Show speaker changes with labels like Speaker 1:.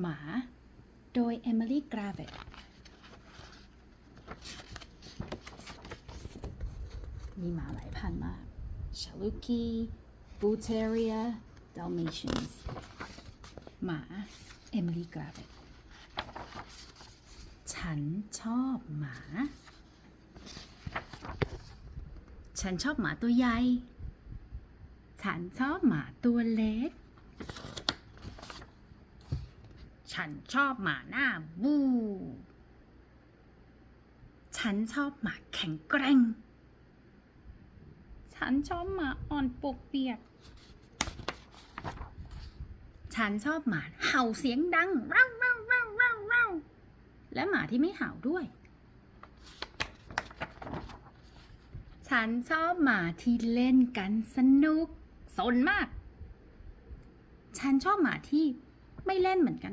Speaker 1: หมา โดยเอมิลี่กราเวตมีหมาหลายพันมากชาลูกีบูเทเรียดัลเมชันส์หมาเอมิลี่กราเวตฉันชอบหมา ฉันชอบหมาตัวใหญ่ ฉันชอบหมาตัวเล็ก ฉันชอบหมาหน้าบูฉันชอบหมาแข็งแกร่ง ฉันชอบหมาอ่อนปวกเปียก ฉันชอบหมาเห่าเสียงดังร่าเร่าเร่าเร่าเร่าและหมาที่ไม่เห่าด้วย ฉันชอบหมาที่เล่นกันสนุกสนมาก ฉันชอบหมาที่ไม่เล่นเหมือนกัน